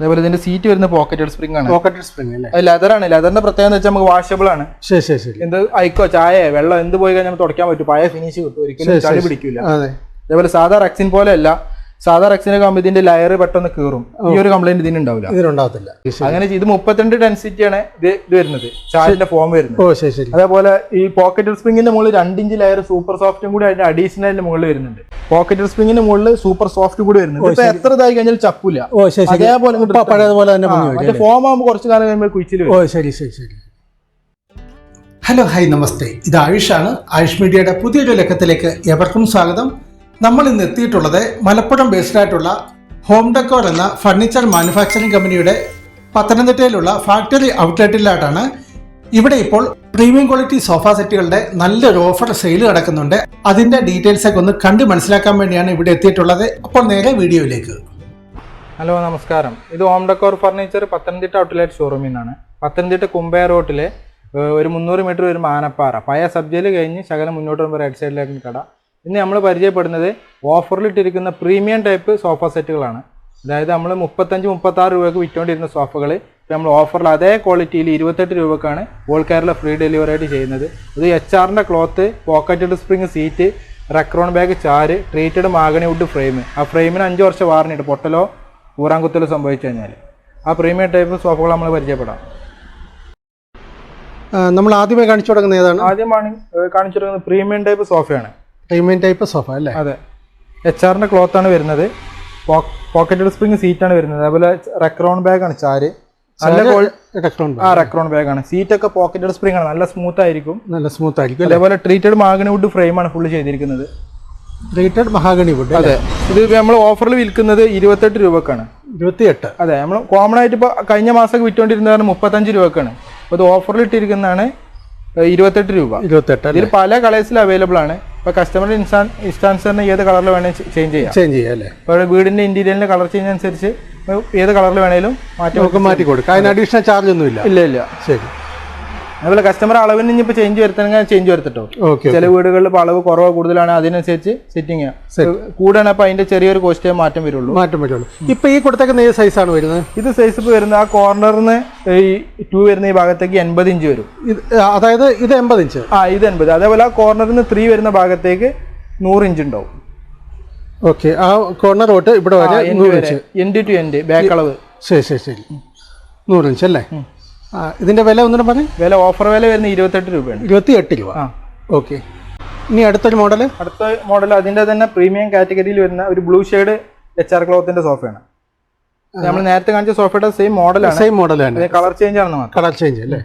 അതേപോലെ ഇതിന്റെ സീറ്റ് വരുന്ന പോക്കറ്റഡ് സ്പ്രിംഗ് ആണ്. പോക്കറ്റഡ് സ്പ്രിംഗ് അല്ലേ? ലെതർ ലെതറാണ് ലെതറിന്റെ പ്രത്യേകത എന്ന് വെച്ചാൽ നമുക്ക് വാഷബിൾ ആണ്. ശരി ശരി ശരി. എന്ത് ഐക്കോ ചായ വെള്ളം എന്ത് പോയി കഴിഞ്ഞാൽ തുടയ്ക്കാൻ പറ്റും. പഴയ ഫിനിഷ് കിട്ടും. ഒരിക്കലും ചളി പിടിക്കില്ല അതേപോലെ സാധാ റക്സിൻ പോലെ അല്ല. സാധാ റക്സിനൊക്കെ ആകുമ്പോൾ ഇതിന്റെ ലയർ പെട്ടെന്ന് കീറും. ഈ ഒരു കംപ്ലൈന്റ് ഇതിന് ഉണ്ടാവില്ല ഇതിനുണ്ടാവത്തില്ല. അങ്ങനെ ഇത് മുപ്പത്തിരണ്ട് ഡെൻസിറ്റി ആണ് ഇത് ഇത് വരുന്നത്. ചാലിന്റെ ഫോം വരുന്നത്. ഓ ശരി ശരി. അതേപോലെ ഈ പോക്കറ്റ് സ്പ്രിങ്ങിന്റെ മുകളിൽ രണ്ടിഞ്ച് ലെയർ സൂപ്പർ സോഫ്റ്റും കൂടി അതിന്റെ അഡീഷണലിന്റെ മുകളിൽ വരുന്നുണ്ട്. പോക്കറ്റ് സ്പ്രിങ്ങിന്റെ മുകളിൽ സൂപ്പർ സോഫ്റ്റ് കൂടി വരുന്നുണ്ട്. ഇപ്പൊ എത്ര ഇതായി കഴിഞ്ഞാൽ ചപ്പില്ല ഓ ശരി അതേപോലെ പഴയതുപോലെ തന്നെ അതിന്റെ വരും മറ്റേ ഫോം ആകുമ്പോൾ കുറച്ച് കാലം കഴിയുമ്പോൾ കുഴിച്ചിൽ ഓ ശരി ശരി ശരി. ഹലോ ഹായ് നമസ്തേ. ഇത് ആയുഷാണ് ആയുഷ് മീഡിയയുടെ പുതിയൊരു ലക്കത്തിലേക്ക് എവർക്കും സ്വാഗതം. നമ്മൾ ഇന്ന് എത്തിയിട്ടുള്ളത് മലപ്പുറം ബേസ്ഡ് ആയിട്ടുള്ള ഹോം ഡെക്കോർ എന്ന ഫർണിച്ചർ മാനുഫാക്ചറിംഗ് കമ്പനിയുടെ പത്തനംതിട്ടയിലുള്ള ഫാക്ടറി ഔട്ട്ലെറ്റിലായിട്ടാണ് ഇവിടെ ഇപ്പോൾ പ്രീമിയം ക്വാളിറ്റി സോഫ സെറ്റുകളുടെ നല്ലൊരു ഓഫർ സെയിൽ നടക്കുന്നുണ്ട്. അതിന്റെ ഡീറ്റെയിൽസ് ഒക്കെ ഒന്ന് കണ്ട് മനസ്സിലാക്കാൻ വേണ്ടിയാണ് ഇവിടെ എത്തിയിട്ടുള്ളത്. അപ്പോൾ നേരെ വീഡിയോയിലേക്ക്. ഹലോ നമസ്കാരം. ഇത് home decor furniture Pathanamthitta outlet ഷോറൂമിൽ നിന്നാണ് പത്തനംതിട്ട കുമ്പയ റോട്ടിലെ ഒരു മുന്നൂറ് മീറ്റർ ഒരു മാനപ്പാറ. പഴയ സബ്ജയിൽ കഴിഞ്ഞ് ശകലം മുന്നോട്ട് വരുമ്പോൾ റൈറ്റ് സൈഡിലേക്ക് കട. ഇന്ന് നമ്മൾ പരിചയപ്പെടുന്നത് ഓഫറിലിട്ടിരിക്കുന്ന പ്രീമിയം ടൈപ്പ് സോഫ സെറ്റുകളാണ്. അതായത് നമ്മൾ മുപ്പത്തഞ്ച് മുപ്പത്താറ് രൂപയ്ക്ക് വിറ്റുകൊണ്ടിരുന്ന സോഫകൾ ഇപ്പോൾ നമ്മൾ ഓഫറിൽ അതേ ക്വാളിറ്റിയിൽ ഇരുപത്തെട്ട് രൂപക്കാണ് ഓൾ കേരള ഫ്രീ ഡെലിവറി ആയിട്ട് ചെയ്യുന്നത്. ഇത് എച്ച് ആറിന്റെ cloth pocketed spring seat Recron bag ചാര് treated mahogany wood frame. ആ ഫ്രെയിമിന് അഞ്ച് വർഷം വാറണ്ടി ഉണ്ട്. പൊട്ടലോ ഊറാങ്കുത്തലോ സംഭവിച്ചു കഴിഞ്ഞാൽ ആ പ്രീമിയം ടൈപ്പ് സോഫകൾ നമ്മൾ പരിചയപ്പെടാം. നമ്മൾ ആദ്യമായി കാണിച്ചു തുടങ്ങുന്ന ഏതാണ്? ആദ്യമാണ് കാണിച്ചു തുടങ്ങുന്നത് പ്രീമിയം ടൈപ്പ് സോഫയാണ്. പ്രീമിയം ടൈപ്പ് സോഫ അല്ലേ? അതെ. എച്ച് ആറിന്റെ ക്ലോത്ത് ആണ് വരുന്നത്. പോക്കറ്റഡ് സ്പ്രിങ് ആണ് വരുന്നത്. അതുപോലെ റെക്രോൺ ബാഗ് ആണ് ചാര്. നല്ല ഇലക്ട്രോൺ ആ റെക്രോൺ ബാഗ് ആണ്. സീറ്റൊക്കെ പോക്കറ്റഡ് സ്പ്രിംഗ് ആണ്. നല്ല സ്മൂത്ത് ആയിരിക്കും. നല്ല സ്മൂത്ത് ആയിരിക്കും അതേപോലെ ട്രീറ്റഡ് മാഗണി വുഡ് ഫ്രെയിം ആണ് ഫുള്ള് ചെയ്തിരിക്കുന്നത്. ട്രീറ്റഡ് മഹാഗണി വുഡ് അതെ. ഇത് നമ്മൾ ഓഫറിൽ വിൽക്കുന്നത് ഇരുപത്തെട്ട് രൂപക്കാണ്. ഇരുപത്തിയെട്ട്. അതെ. നമ്മൾ കോമൺ ആയിട്ട് ഇപ്പോൾ കഴിഞ്ഞ മാസമൊക്കെ വിറ്റുകൊണ്ടിരുന്നതാണ് മുപ്പത്തഞ്ച് രൂപക്കാണ്. അപ്പോൾ ഇത് ഓഫറിൽ ഇട്ടിരിക്കുന്നതാണ് ഇരുപത്തെട്ട് രൂപ. ഇരുപത്തെട്ട് ഇതിൽ പല കളേഴ്സിൽ അവൈലബിൾ ആണ്. ഇപ്പോൾ കസ്റ്റമറുടെ ഇൻസ്റ്റാൻ ഇൻസ്റ്റാൻസറിന് ഏത് കളറിൽ വേണമെങ്കിൽ ചേഞ്ച് ചെയ്യാം. ചേഞ്ച് ചെയ്യാം അല്ലേ? ഇപ്പോൾ വീടിന്റെ ഇന്റീരിയലിന്റെ കളർ ചേഞ്ച് അനുസരിച്ച് ഏത് കളറിൽ വേണേലും മാറ്റി മാറ്റി കൊടുക്കാം. അതിന് അഡീഷണൽ ചാർജ് ഒന്നും ഇല്ല ഇല്ല ഇല്ല. ശരി. അതുപോലെ കസ്റ്റമർ അളവിന് ഇനിയിപ്പോൾ ചേഞ്ച് വരുത്തണമെങ്കിൽ ചേഞ്ച് വരുത്തട്ടോ. ചില വീടുകളിൽ ഇപ്പോൾ അളവ് കുറവോ കൂടുതലാണ് അതിനനുസരിച്ച് സെറ്റിംഗ് കൂടാണ് അപ്പോൾ അതിന്റെ ചെറിയൊരു കോസ്റ്റേ മാറ്റം വരുള്ളൂ. മാറ്റം വരുള്ളൂ. ഇപ്പൊ ഈ കൊടുത്തേക്കുന്ന ഏത് സൈസാണ് വരുന്നത്? ഇത് സൈസ് ഇപ്പൊ വരുന്നത് ആ കോർണറിന് ഈ ടു വരുന്ന ഈ ഭാഗത്തേക്ക് എൺപത് ഇഞ്ച് വരും. അതായത് ഇത് എൺപത് ഇഞ്ച് ആ ഇത് എൺപത്. അതേപോലെ ആ കോർണറിന് ത്രീ വരുന്ന ഭാഗത്തേക്ക് നൂറ് ഇഞ്ച് ഉണ്ടാവും. ഓക്കെ ആ കോർണർ തൊട്ട് ഇവിടെ വരെ എൻഡ് ടു എൻഡ് ബാക്ക് അളവ്. ശരി ശരി ശരി. നൂറ് ഇഞ്ച് അല്ലേ? ആ ഇതിന്റെ വില ഒന്നും പറഞ്ഞു? വില ഓഫർ വില വരുന്ന ഇരുപത്തെട്ട് രൂപയാണ്. ഇരുപത്തി എട്ട് രൂപ. ആ. ഓക്കെ. ഇനി അടുത്തൊരു മോഡൽ അടുത്ത മോഡൽ അതിന്റെ തന്നെ പ്രീമിയം കാറ്റഗറിയിൽ വരുന്ന ഒരു ബ്ലൂ ഷെയ്ഡ് എച്ച് ആർ ക്ലോത്തിന്റെ സോഫയാണ് നമ്മൾ നേരത്തെ കാണിച്ച സോഫയുടെ സെയിം മോഡലാണ്. സെയിം മോഡലാണ്. തന്നെ കളർ ചേഞ്ച് ആണ് കളർ ചേഞ്ച് അല്ലേ?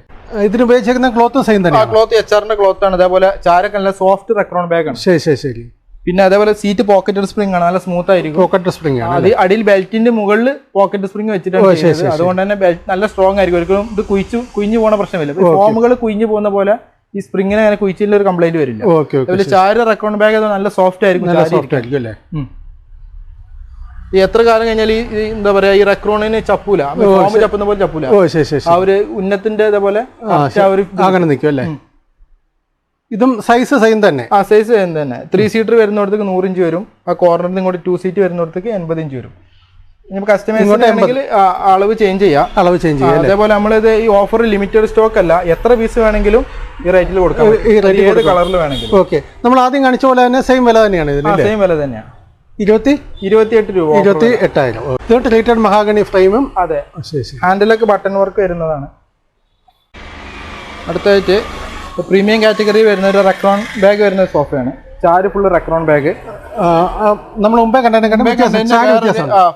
ഇതിന് ഉപയോഗിച്ചിരിക്കുന്ന ക്ലോത്ത് സെയിം ആ തന്നെയാണ് ക്ലോത്ത് എച്ച് ആറിന്റെ ക്ലോത്ത് ആണ്. അതേപോലെ ചാരക്കല്ല സോഫ്റ്റ് റെക്രോൺ ബാഗ് ആണ്. ശരി ശരി ശരി. പിന്നെ അതേപോലെ സീറ്റ് പോക്കറ്റഡ് സ്പ്രിംഗ് ആണ് നല്ല സ്മൂത്ത് ആയിരിക്കും. പോക്കറ്റ് സ്പ്രിംഗ് ആണ് അത് അടിയിൽ ബെൽറ്റിന്റെ മുകളിൽ പോക്കറ്റ് സ്പ്രിംഗ് വെച്ചിട്ടാണ് അതുകൊണ്ട് തന്നെ ബെൽറ്റ് നല്ല സ്ട്രോങ് ആയിരിക്കും. ഒരിക്കലും ഇത് കുഴിച്ചു കുഞ്ഞു പോകുന്ന പ്രശ്നമില്ല. ഫോമുകൾ കുഞ്ഞു പോകുന്ന പോലെ ഈ സ്പ്രിങ്ങിനെ അങ്ങനെ കുഴിച്ചില്ല ഒരു കംപ്ലൈന്റ് വരില്ല. അതുപോലെ ചാരി റെക്കോണ്ട് ബാഗ് നല്ല സോഫ്റ്റ് ആയിരിക്കും നല്ല സോഫ്റ്റ് ആയിരിക്കും അല്ലേ? എത്ര കാലം കഴിഞ്ഞാൽ ഈ എന്താ പറയാ ഈ റെക്രോണിന് ചപ്പൂല. ഫോം ചപ്പുന്ന പോലെ ചപ്പൂല. ആ ഒരു ഉന്നത്തിന്റെ ഇതേപോലെ അങ്ങനെ നിൽക്കും അല്ലേ? ഇതും സൈസ് സെയിം തന്നെ. ആ സൈസ് സെയിം തന്നെ. ത്രീ സീറ്റർ വരുന്നിടത്തേക്ക് നൂറിഞ്ച് വരും. ആ കോർണറിൽ ഇങ്ങോട്ട് ടു സീറ്റ് വരുന്നിടത്തേക്ക് എൺപത്. ഇഞ്ച് വരും അളവ് ചേഞ്ച് ചെയ്യാം. അളവ് ചേഞ്ച് ചെയ്യാം അതേപോലെ നമ്മളിത് ഈ ഓഫർ ലിമിറ്റഡ് സ്റ്റോക്ക് അല്ല എത്ര പീസ് വേണമെങ്കിലും ഈ റേറ്റിൽ കൊടുക്കാം. ഏത് കളറിൽ വേണമെങ്കിലും. ഓക്കെ നമ്മൾ ആദ്യം കാണിച്ച പോലെ തന്നെ സെയിം വില തന്നെയാണ് ഇതിന് സെയിം വില തന്നെയാണ് ഇരുപത്തി? ഇരുപത്തിയെട്ട് രൂപ ഇരുപത്തി എട്ടായിരം. റേറ്റഡ് മഹാഗണി ഫ്രെയിമും അതെ. ഹാൻഡിലൊക്കെ ബട്ടൺ വർക്ക് വരുന്നതാണ്. അടുത്തായിട്ട് പ്രീമിയം കാറ്റഗറി വരുന്ന ഒരു റെക്രോൺ ബാഗ് വരുന്ന ഒരു സോഫയാണ് ചാര് ഫുൾ റെക്രോൺ ബാഗ് നമ്മൾ മുമ്പേ കണ്ടതിനെക്കാട്ടും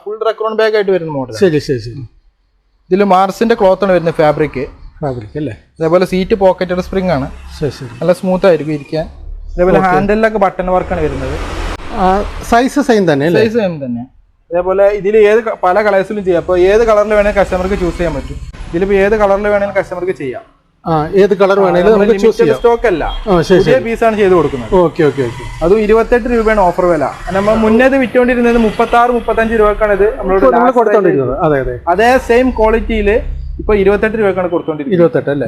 ഫുൾ റെക്രോൺ ബാഗ് ആയിട്ട് വരുന്ന മോഡൽ ശരി ശരി ശരി. ഇതിൽ മാർസിന്റെ ക്ലോത്ത് ആണ് വരുന്നത് ഫാബ്രിക് ഫാബ്രിക് അല്ലേ? അതേപോലെ സീറ്റ് പോക്കറ്റഡ് സ്പ്രിംഗ് ആണ്. ശരി ശരി. നല്ല സ്മൂത്ത് ആയിരിക്കും ഇരിക്കാൻ. അതേപോലെ ഹാൻഡിലൊക്കെ ബട്ടൺ വർക്കാണ് വരുന്നത്. സൈസ് സെയിം തന്നെ സൈസ് സെയിം തന്നെ. അതേപോലെ ഇതിൽ ഏത് പല കളേഴ്സിലും ചെയ്യാം. അപ്പോൾ ഏത് കളറിൽ വേണമെങ്കിൽ കസ്റ്റമർക്ക് ചൂസ് ചെയ്യാൻ പറ്റും. ഇതിലിപ്പോൾ ഏത് കളറിൽ വേണമെങ്കിലും കസ്റ്റമർക്ക് ചെയ്യാം. ഏത് കളർ വേണേലും നമുക്ക് ചൂസ് ചെയ്യാം. സ്റ്റോക്ക് അല്ല. പുതിയ പീസാണ് ചെയ്ത് കൊടുക്കുന്നത്. Okay okay okay. അതും ഇരുപത്തെട്ട് രൂപയാണ് ഓഫർ വില. നമ്മൾ മുന്നേ ഇത് വിറ്റുകൊണ്ടിരുന്നത് മുപ്പത്തി ആറ് മുപ്പത്തഞ്ച് രൂപക്കാണ് ഇത് നമ്മളോട് കൊടുത്തോണ്ടിരിക്കുന്നത്. അതെ അതെ. അതേ സെയിം ക്വാളിറ്റിയിൽ ഇപ്പൊ ഇരുപത്തെട്ട് രൂപക്കാണ് കൊടുത്തോണ്ടിരിക്കുന്നത്. ഇരുപത്തെട്ട് അല്ലേ?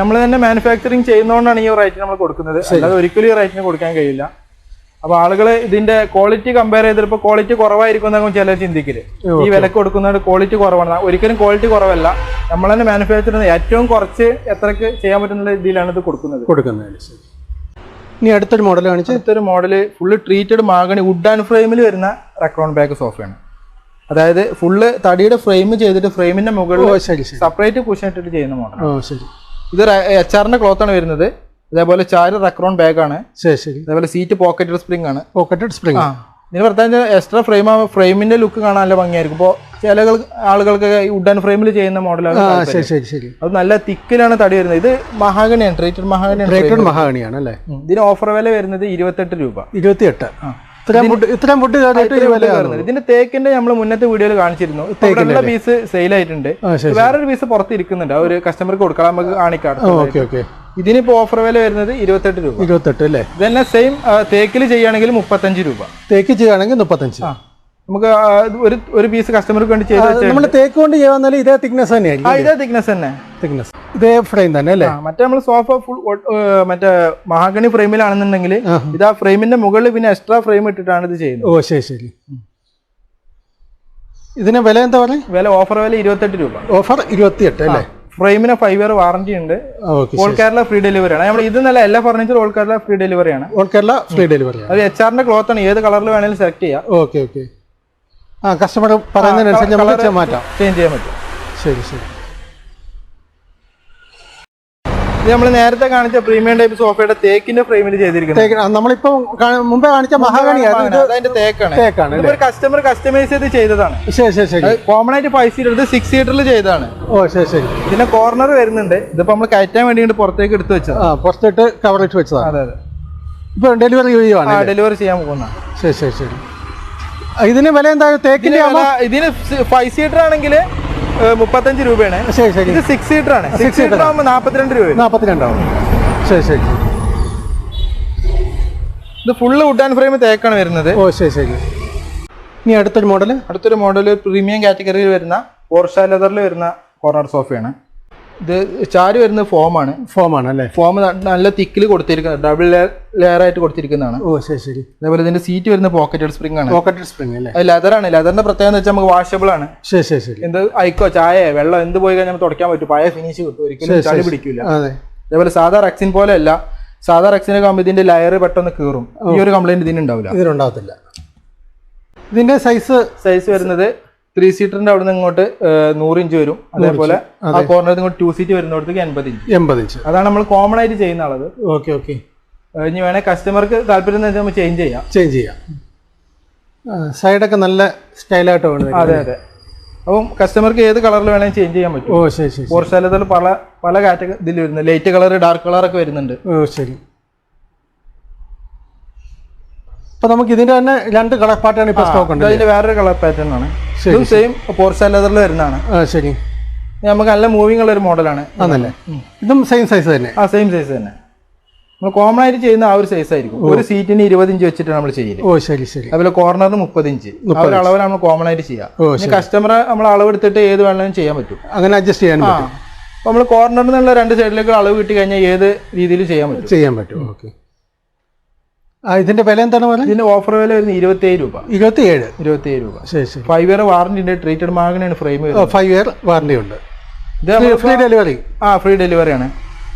നമ്മൾ തന്നെ മാനുഫാക്ചറിങ് ചെയ്യുന്നതുകൊണ്ടാണ് ഈ റേറ്റ് നമ്മൾ കൊടുക്കുന്നത്. അല്ലാതെ ഒരിക്കലും ഈ റേറ്റിന് കൊടുക്കാൻ കഴിയില്ല. അപ്പൊ ആളുകൾ ഇതിന്റെ ക്വാളിറ്റി കമ്പയർ ചെയ്തിട്ട് ക്വാളിറ്റി കുറവായിരിക്കും എന്നാകും ചില ചിന്തിക്കൽ. ഈ വിലക്ക് കൊടുക്കുന്നത് ക്വാളിറ്റി കുറവാണ്. ഒരിക്കലും ക്വാളിറ്റി കുറവല്ല. നമ്മൾ തന്നെ മാനുഫാക്ചർ ഏറ്റവും കുറച്ച് എത്രക്ക് ചെയ്യാൻ പറ്റുന്ന രീതിയിലാണ് ഇത് കൊടുക്കുന്നത്. കൊടുക്കുന്നത്. ഇനി അടുത്തൊരു മോഡൽ കാണിച്ച്. അടുത്തൊരു model full treated mahogany wood and ഫ്രെയിമിൽ വരുന്ന റെക്രോൺ ബാക്ക് സോഫയാണ് അതായത് ഫുള്ള് തടിയുടെ ഫ്രെയിം ചെയ്തിട്ട് ഫ്രെയിമിന്റെ മുകളിൽ സെപ്പറേറ്റ് കുഷൻ ഇട്ടിട്ട് ചെയ്യുന്ന മോഡൽ ഇത് എച്ച് ആറിന്റെ ക്ലോത്ത് ആണ് വരുന്നത്. അതേപോലെ ചാര് റക്രോൺ ബാഗ് ആണ് ശരി ശരി. അതേപോലെ സീറ്റ് പോക്കറ്റഡ് സ്പ്രിംഗ് ആണ് പോക്കറ്റഡ് സ്പ്രിംഗ് ആ. ഇതിന് പറഞ്ഞ എക്സ്ട്രാ ഫ്രെയിം ഫ്രെയിമിന്റെ ലുക്ക് കാണാൻ നല്ല ഭംഗിയായിരിക്കും. ഇപ്പോൾ ചില ആളുകൾക്ക് ഈ വുഡ് ആൻഡ് ഫ്രെയിമിൽ ചെയ്യുന്ന മോഡലാണ് ശരി ശരി ശരി. അത് നല്ല തിക്കിലാണ് തടി വരുന്നത്. ഇത് മഹാഗണിയാണ് ട്രേറ്റഡ് മഹാഗണിയാണ് ട്രേറ്റഡ് മഹാഗണിയാണ് അല്ലേ? ഇതിന് ഓഫർ വില വരുന്നത് ഇരുപത്തെട്ട് രൂപ. ഇരുപത്തിയെട്ട്. ഇത്രയും ഫുഡ് ഇതിന്റെ തേക്കിന്റെ നമ്മൾ മുന്നത്തെ വീഡിയോയിൽ കാണിച്ചിരുന്നു. തേക്കിന്റെ പീസ് സെയിൽ ആയിട്ടുണ്ട്. വേറൊരു പീസ് പുറത്ത് ഇരിക്കുന്നുണ്ട്. ആ ഒരു കസ്റ്റമർക്ക് കൊടുക്കാം നമുക്ക് കാണിക്കാം. Okay okay. ഇതിനിപ്പോ ഓഫർ വില വരുന്നത് ഇരുപത്തെട്ട് രൂപ. ഇരുപത്തെട്ട് അല്ലേ? ഇതന്നെ സെയിം തേക്കിൽ ചെയ്യുകയാണെങ്കിൽ മുപ്പത്തഞ്ച് രൂപ. തേക്ക് ചെയ്യുകയാണെങ്കിൽ മുപ്പത്തഞ്ച്. നമുക്ക് ഒരു ഒരു പീസ് കസ്റ്റമർക്ക് വേണ്ടി ചെയ്ത് വെച്ചാൽ നമ്മൾ തേക്ക് കൊണ്ട് ചെയ്യാന്നാലും ഇതേ തിക്നെസ് ആ തന്നെയായിരിക്കും ഇതേ തിക്നെസ് തന്നെ. തിക്നെസ് ഇതേ ഫ്രെയിം തന്നെ അല്ലേ? മറ്റേ നമ്മൾ സോഫ ഫുൾ മറ്റേ മഹാഗണി ഫ്രെയിമിലാണെന്നുണ്ടെങ്കിൽ ഇത് ആ ഫ്രെയിമിന്റെ മുകളിൽ പിന്നെ എക്സ്ട്രാ ഫ്രെയിം ഇട്ടിട്ടാണ് ഇത് ചെയ്യുന്നത്. ഓ ശരി ശരി. ഇതിന് വില എന്താ പറയുക വില ഓഫർ വില ഇരുപത്തെട്ട് രൂപ. ഓഫർ ഇരുപത്തിയെട്ട് അല്ലേ? ഫ്രെയിമിന് ഫൈവ് ഇയർ വാറന്റി ഉണ്ട്. ഓൾ കേരള ഫ്രീ ഡെലിവറി ആണ്. നമ്മൾ ഇത് നല്ല എല്ലാ furniture all Kerala free delivery ആണ്. ഓൾ കേരള ഫ്രീ ഡെലിവറി അത് എച്ച് ആറിന്റെ ക്ലോത്ത് ആണ്. ഏത് കളറിൽ വേണമെങ്കിലും സെലക്ട് ചെയ്യാം. ഓക്കെ ഓക്കെ ആ കസ്റ്റമർ പറയുന്നതിനനുസരിച്ച് നമുക്ക് മാറ്റാം ചേഞ്ച് ചെയ്യാൻ പറ്റും. ശരി ശരി ഇത് നമ്മൾ നേരത്തെ കാണിച്ച പ്രീമിയം ടൈപ്പ് സോഫയുടെ തേക്കിന്റെ ഫ്രെയിമിൽ ചെയ്തിരിക്കുന്നത്. നമ്മളിപ്പോ മുമ്പേ കാണിച്ച മഹാഗണിയാണ് അതിന്റെ തേക്കാണ്. തേക്കാണ് ഒരു കസ്റ്റമർ കസ്റ്റമൈസ് ചെയ്ത് ചെയ്തതാണ്. ശരി ശരി ശരി. കോമൺ ആയിട്ട് ഫൈവ് സീറ്റർ എടുത്ത് സിക്സ് സീറ്ററിൽ ചെയ്തതാണ്. ഓ ശരി ശരി. പിന്നെ കോർണർ വരുന്നുണ്ട്. ഇതിപ്പോ നമ്മൾ കയറ്റാൻ വേണ്ടി പുറത്തേക്ക് എടുത്തു വെച്ചത്. പുറത്തിട്ട് കവർ ഇട്ട് വെച്ചതാണ് അതെ അതെ. ഇപ്പൊ ഡെലിവറി ചെയ്യുവാണ് ഡെലിവറി ചെയ്യാൻ പോകുന്ന ശരി ശരി ശരി. ഇതിന് വില എന്താ? തേക്കിന്റെ ഇതിന് ഫൈവ് സീറ്റർ ആണെങ്കിൽ മുപ്പത്തഞ്ച് രൂപയാണ്. ശരി ശരി. ഇത് സിക്സ് സീറ്റർ ആണ്. സിക്സ് സീറ്റർ ആകുമ്പോൾ നാൽപ്പത്തിരണ്ട് രൂപ നാൽപ്പത്തിരണ്ടാവും ശരി ശരി. ഇത് ഫുള്ള് വുഡ് ആൻഡ് ഫ്രെയിം തേക്കാണ് വരുന്നത്. ഓ ശരി ശരി. ഇനി അടുത്തൊരു മോഡൽ അടുത്തൊരു മോഡൽ പ്രീമിയം കാറ്റഗറിയിൽ വരുന്ന പോർഷ ലെതറിൽ വരുന്ന കോർണർ സോഫയാണ് ഇത് ചാരി വരുന്ന ഫോമാണ്. ഫോമാണ് അല്ലേ ഫോം നല്ല തിക്കിൽ കൊടുത്തിരിക്കുന്നത് ഡബിൾ ലെയർ ആയിട്ട് കൊടുത്തിരിക്കുന്നതാണ്. ഓ ശരി ശരി. അതേപോലെ ഇതിന്റെ സീറ്റ് വരുന്ന പോക്കറ്റഡ് സ്പ്രിംഗ് ആണ്. പോക്കറ്റഡ് സ്പ്രിംഗ് അല്ലേ? ലെതറാണ് ലെതറിന്റെ പ്രത്യേകത എന്ന് വെച്ചാൽ നമുക്ക് വാഷബിൾ ആണ്. ശരി ശരി ശരി. എന്ത് ഐക്കോ ചായ വെള്ളം എന്ത് പോയി കഴിഞ്ഞാൽ നമുക്ക് തുടയ്ക്കാൻ പറ്റും. പഴയ ഫിനിഷ് കിട്ടും. ഒരിക്കലും ചളി പിടിക്കില്ല അതെ. അതേപോലെ സാധാ റക്സിൻ പോലെ അല്ല സാധാ റക്സിനെ കാണുമ്പോൾ ഇതിന്റെ ലെയർ പെട്ടെന്ന് കീറും. ഈ ഒരു കംപ്ലൈന്റ് ഇതിന് ഉണ്ടാവില്ല. ഇതിനുണ്ടാവത്തില്ല. ഇതിന്റെ സൈസ് സൈസ് വരുന്നത് ത്രീ സീറ്ററിന്റെ അവിടെ നിന്ന് ഇങ്ങോട്ട് നൂറ് ഇഞ്ച് വരും. അതേപോലെ ആ കോർണറിൽ ഇങ്ങോട്ട് ടു സീറ്റ് വരുന്നിടത്തേക്ക് എൺപത് ഇഞ്ച്. എൺപത് ഇഞ്ച്. അതാണ് നമ്മൾ കോമൺ ആയിട്ട് ചെയ്യുന്ന അളവ്. Okay okay. ഇനി വേണേൽ കസ്റ്റമർക്ക് താല്പര്യം നമ്മൾ ചേഞ്ച് ചെയ്യാം. ചേഞ്ച് ചെയ്യാം. സൈഡൊക്കെ നല്ല സ്റ്റൈലായിട്ട് വേണം അതെ അതെ. അപ്പം കസ്റ്റമർക്ക് ഏത് കളറിൽ വേണമെങ്കിൽ ചേഞ്ച് ചെയ്യാൻ പറ്റും. ഓ ശരി ശരി പോർച്ചാലത്തിൽ പല പല കാറ്റഗറി ഇതിൽ വരുന്നത് ലൈറ്റ് കളർ ഡാർക്ക് കളർ ഒക്കെ വരുന്നുണ്ട്. ഓ ശരി. അപ്പൊ നമുക്ക് ഇതിന്റെ തന്നെ രണ്ട് കളർ പാറ്റേൺ ഇപ്പൊ സ്റ്റോക്ക് ഉണ്ട്. അതിന്റെ വേറൊരു കളർ പാറ്റേൺ ആണ്. ഇതും സെയിം പോർച്ചാലറിൽ വരുന്നതാണ്. ആ ശരി. നമുക്ക് നല്ല മൂവിങ് ഉള്ള ഒരു മോഡലാണ് ആണല്ലേ? ഇതും സെയിം സൈസ് തന്നെ. ആ സെയിം സൈസ് തന്നെ. നമ്മൾ കോമൺ ആയിട്ട് ചെയ്യുന്ന ആ ഒരു സൈസ് ആയിരിക്കും. ഒരു സീറ്റിന് ഇരുപത് ഇഞ്ച് വെച്ചിട്ടാണ് നമ്മൾ ചെയ്യുന്നത് ഓ ശരി ശരി. അതുപോലെ കോർണറിന് മുപ്പത് ഇഞ്ച്. ആ ഒരു നമ്മൾ കോമൺ ആയിട്ട് ചെയ്യാം കസ്റ്റമർ നമ്മൾ അളവ് എടുത്തിട്ട് ഏത് വേണമെങ്കിലും ചെയ്യാൻ പറ്റും. അങ്ങനെ അഡ്ജസ്റ്റ് ചെയ്യാൻ പറ്റും. അപ്പോൾ നമ്മൾ കോർണറിൽ നിന്നുള്ള രണ്ട് സൈഡിലേക്ക് അളവ് കിട്ടി കഴിഞ്ഞാൽ ഏത് രീതിയിൽ ചെയ്യാൻ പറ്റും. ചെയ്യാൻ പറ്റും. ഓക്കെ. ഇതിന്റെ വില എന്താണ് പറയുന്നത് ഇതിന്റെ ഓഫർ വില വരുന്നത് ഇരുപത്തി ഏഴ് രൂപ. ഇരുപത്തി ഏഴ് ഇരുപത്തി ഏഴ് രൂപ. ശരി ശരി. ഫൈവ് ഇയർ വാറന്റിന്റെ ട്രീറ്റഡ് മാഗനാണ് ഫ്രെയിം ഫൈവ് ഇയർ വാറണ്ടി ഉണ്ട്. ഇത് ഫ്രീ ഡെലിവറി ആ ഫ്രീ ഡെലിവറി ആണ്.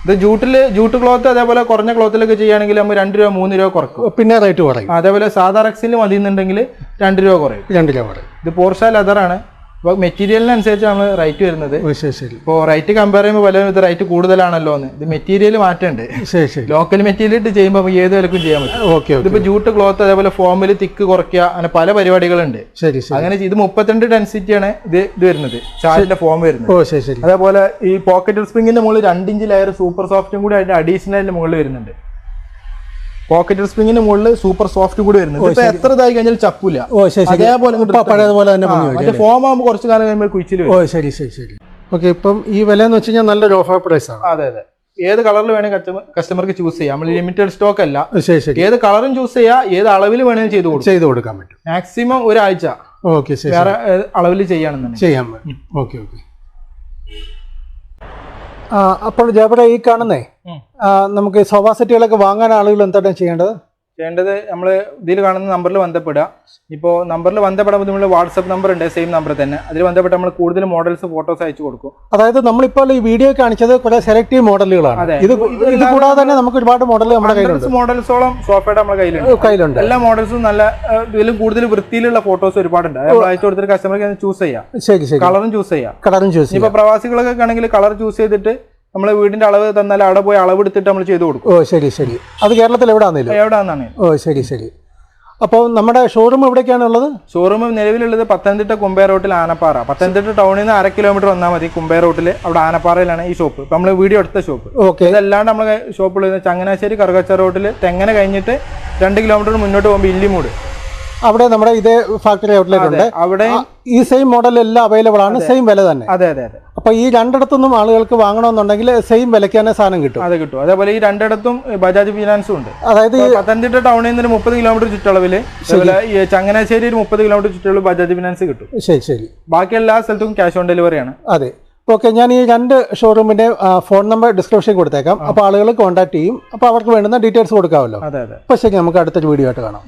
ഇത് ജൂട്ടിൽ ജൂട്ട് ക്ലോത്ത് അതേപോലെ കുറഞ്ഞ ക്ലോത്തിലൊക്കെ ചെയ്യുകയാണെങ്കിൽ നമ്മൾ രണ്ട് രൂപ മൂന്ന് രൂപ കുറക്കും. പിന്നെ റേറ്റ് കുറയും. അതേപോലെ സാധാ റക്സിൽ മതിയെന്നുണ്ടെങ്കിൽ രണ്ട് രൂപ കുറയും. രണ്ട് രൂപ കുറയും. ഇത് പോർഷ ലെതറാണ് അപ്പോൾ മെറ്റീരിയലിനനുസരിച്ചാണ് റേറ്റ് വരുന്നത്. ഇപ്പോ ശരി ശരി. ഇപ്പോൾ റേറ്റ് കമ്പയർ ചെയ്യുമ്പോൾ പലരും ഇത് റേറ്റ് കൂടുതലാണല്ലോ എന്ന്. ഇത് മെറ്റീരിയൽ മാറ്റമുണ്ട് ശരി ശരി. ലോക്കൽ മെറ്റീരിയൽ ഇട്ട് ചെയ്യുമ്പോൾ നമുക്ക് ഏത് വിലക്കും ചെയ്യാൻ പറ്റും. ഓക്കെ ഇതിപ്പോൾ ജൂട്ട് ക്ലോത്ത് അതേപോലെ ഫോമിൽ തിക്ക് കുറയ്ക്കുക അങ്ങനെ പല പരിപാടികളുണ്ട്. ശരി അങ്ങനെ ഇത് മുപ്പത്തിരണ്ട് ഡെൻസിറ്റിയാണ് ഇത് ഇത് വരുന്നത്. ചാർജിന്റെ ഫോം വരുന്നത്. ഓ ശരി ശരി. അതേപോലെ ഈ പോക്കറ്റ് സ്പ്രിങ്ങിന്റെ മുകളിൽ രണ്ട് ഇഞ്ച് ലെയർ സൂപ്പർ സോഫ്റ്റും കൂടി അതിന്റെ അഡീഷണലിന്റെ മുകളിൽ വരുന്നുണ്ട്. പോക്കറ്റ് സ്പ്രിങ്ങിന് മുകളിൽ സൂപ്പർ സോഫ്റ്റ് കൂടി വരുന്നത് ഇപ്പൊ എത്ര ഇതായി കഴിഞ്ഞാൽ ചപ്പൂല അതേപോലെ പഴയതുപോലെ തന്നെ മറ്റേ ഫോം ആകുമ്പോൾ കുറച്ച് കാലം കഴിയുമ്പോൾ കുഴിച്ചിൽ ഓ ശരി ശരി ശരി. ഓക്കെ ഇപ്പം ഈ വില എന്ന് വെച്ച് കഴിഞ്ഞാൽ നല്ലൊരു ഓഫർ പ്രൈസ് ആണ്. അതെ അതെ. ഏത് കളറിൽ വേണമെങ്കിൽ കസ്റ്റമർക്ക് ചൂസ് ചെയ്യാം. നമ്മൾ ലിമിറ്റഡ് സ്റ്റോക്ക് അല്ല. ശരി ശരി. ഏത് കളറും ചൂസ് ചെയ്യാം. ഏത് അളവിൽ വേണമെങ്കിലും ചെയ്ത് കൊടുക്കും. ചെയ്ത് കൊടുക്കാൻ പറ്റും. മാക്സിമം ഒരാഴ്ച. ഓക്കെ ശരി വേറെ അളവിൽ ചെയ്യാണെന്നാണ് ചെയ്യാൻ പറ്റും. ഓക്കെ ഓക്കെ അപ്പോൾ ജാബറ ഈ കാണുന്നേ? നമുക്ക് സോഫ സെറ്റുകളൊക്കെ വാങ്ങാൻ ആളുകൾ എന്താണ് ചെയ്യേണ്ടത്? ചെയ്യേണ്ടത് നമ്മൾ ഇതിൽ കാണുന്ന നമ്പറിൽ ബന്ധപ്പെടുക. ഇപ്പോൾ നമ്പറിൽ ബന്ധപ്പെടാൻ നമ്മൾ വാട്സപ്പ് നമ്പർ ഉണ്ട് സെയിം നമ്പർ തന്നെ. അതിൽ ബന്ധപ്പെട്ട് നമ്മൾ കൂടുതൽ മോഡൽസ് ഫോട്ടോസ് അയച്ചു കൊടുക്കും. അതായത് നമ്മളിപ്പോൾ ഈ വീഡിയോ കാണിച്ചത് കുറെ സെലക്റ്റീവ് മോഡലുകളാണ് ഇത് കൂടാതെ തന്നെ നമുക്ക് ഒരുപാട് മോഡൽ നമ്മുടെ കയ്യിലുണ്ട്. മോഡൽസോളം സോഫയുടെ നമ്മുടെ കയ്യിലുണ്ട്. കയ്യിലുണ്ട്. എല്ലാ മോഡൽസും നല്ല ഇതിലും കൂടുതൽ വൃത്തിയിലുള്ള ഫോട്ടോസ് ഒരുപാടുണ്ട്. അയച്ചു കൊടുത്തിട്ട് കസ്റ്റമർക്ക് ചൂസ് ചെയ്യാം. ശരി ശരി. കളറും ചൂസ് ചെയ്യാം. കളറും ചൂസ് ചെയ്യാം. ഇപ്പൊ പ്രവാസികളൊക്കെ ആണെങ്കിൽ കളർ ചൂസ് ചെയ്തിട്ട് നമ്മൾ വീടിന്റെ അളവ് തന്നാൽ അവിടെ പോയി അളവ് എടുത്തിട്ട് നമ്മൾ ചെയ്തു കൊടുക്കും. ഓ ശരി ശരി. അത് കേരളത്തിൽ എവിടെയാണെന്നില്ല എവിടെയാണെന്നാണ് ഓ ശരി ശരി. അപ്പോൾ നമ്മുടെ ഷോറൂം എവിടേക്കാണ് ഉള്ളത്? ഷോറൂം നിലവിലുള്ളത് പത്തനംതിട്ട കുമ്പേ റോട്ടിൽ ആനപ്പാറ. പത്തനംതിട്ട ടൗണിൽ നിന്ന് അര കിലോമീറ്റർ വന്നാൽ മതി കുമ്പേ റോട്ടിൽ അവിടെ ആനപ്പാറയിലാണ് ഈ ഷോപ്പ് ഇപ്പം നമ്മൾ വീഡിയോ എടുത്ത ഷോപ്പ് ഓക്കെ ഇതല്ലാണ്ട് നമ്മൾ ഷോപ്പുള്ളത് ചങ്ങനാശ്ശേരി കറുകച്ച റോട്ടിൽ തെങ്ങനെ കഴിഞ്ഞിട്ട് രണ്ട് കിലോമീറ്റർ മുന്നോട്ട് പോകുമ്പോൾ ഇല്ലിമൂട്. അവിടെ നമ്മുടെ ഇതേ ഫാക്ടറി ഔട്ട്ലെറ്റ് ഉണ്ട്. അവിടെ ഈ സെയിം മോഡൽ എല്ലാം അവൈലബിൾ ആണ് സെയിം വില തന്നെ. അതെ അതെ അതെ. അപ്പോൾ ഈ രണ്ടിടത്തുനിന്നും ആളുകൾക്ക് വാങ്ങണമെന്നുണ്ടെങ്കിൽ സെയിം വിലയ്ക്ക് തന്നെ സാധനം കിട്ടും. അത് കിട്ടും. അതേപോലെ ഈ രണ്ടിടത്തും ബജാജ് ഫിനാൻസും ഉണ്ട്. അതായത് പത്തനംതിട്ട ടൗണിൽ നിന്ന് മുപ്പത് കിലോമീറ്റർ ഈ ചങ്ങനാശ്ശേരി ഒരു മുപ്പത് കിലോമീറ്റർ ചുറ്റളവ് ബജാജ് ഫിനാൻസ് കിട്ടും. ശരി ശരി. ബാക്കി എല്ലാ സ്ഥലത്തും ക്യാഷ് ഓൺ ഡെലിവറി ആണ്. അതെ. ഓക്കെ ഞാൻ ഈ രണ്ട് ഷോറൂമിന്റെ ഫോൺ നമ്പർ ഡിസ്ക്രിപ്ഷനിൽ കൊടുത്തേക്കാം. അപ്പോൾ ആളുകൾ കോൺടാക്ട് ചെയ്യും. അപ്പോൾ അവർക്ക് വേണ്ടുന്ന ഡീറ്റെയിൽസ് കൊടുക്കാമല്ലോ. അതെ അതെ. അപ്പോൾ ശരി നമുക്ക് അടുത്തൊരു വീഡിയോ ആയിട്ട് കാണാം.